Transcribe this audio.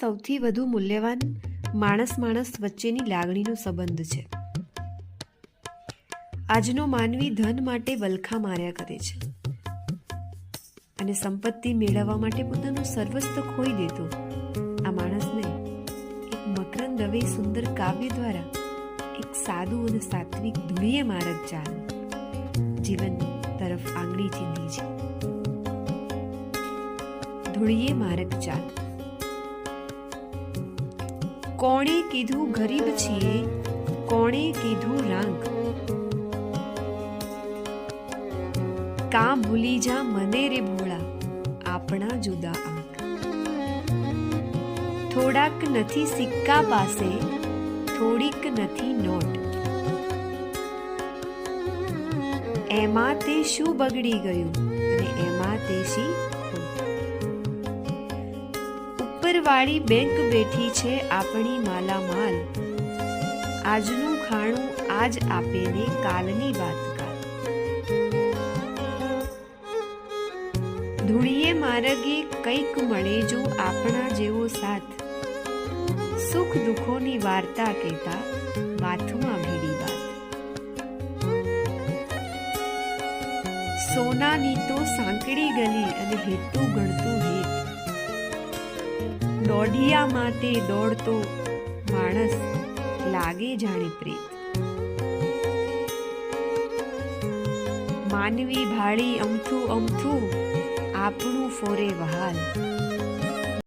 સૌથી વધુ મૂલ્યવાન માણસ માણસ વચ્ચેની લાગણીનો સંબંધ છે. આજનો માનવી ધન માટે વલખા માર્યા કરે છે. અને સંપત્તિ મેળવવા માટે પોતાનું સર્વસ્વ ખોઈ દેતો. આ માણસને એક મકરંદ દવે સુંદર કાવ્ય દ્વારા એક સાદું અને સાત્વિક ધુળીએ માર્ગ ચાલ જીવન તરફ આંગળી ચીંધી છે. ધૂળીએ માર્ગ ચાલ કોણે કીધું ગરીબ છીએ, કોણે કીધું રાંક કા ભૂલી જા મને રે ભોળા, આપણા જુદા આંક થોડાક નથી સિક્કા પાસે, થોડીક નથી નોટ. એમાં તે શું બગડી ગયું? ઉપરવાળી બેંક બેઠી છે આપણી માલામાલ. આજનું ખાણું આજ આપે ને કાલની વાત કાલ ધૂળીએ માર્ગે કંઈક મળે જો આપણા જેવો સાથ. સુખ દુઃખોની વાર્તા કહેતા માથુમાં ભીડી વાત. સોનાની તો સાંકડી ગલી અને હેતુ ગણતું હેત દોઢિયા માટે દોડતો માણસ લાગે જાણે પ્રીત માનવી ભાળી અમથું અમથું આપણું ફોરે વહાલ.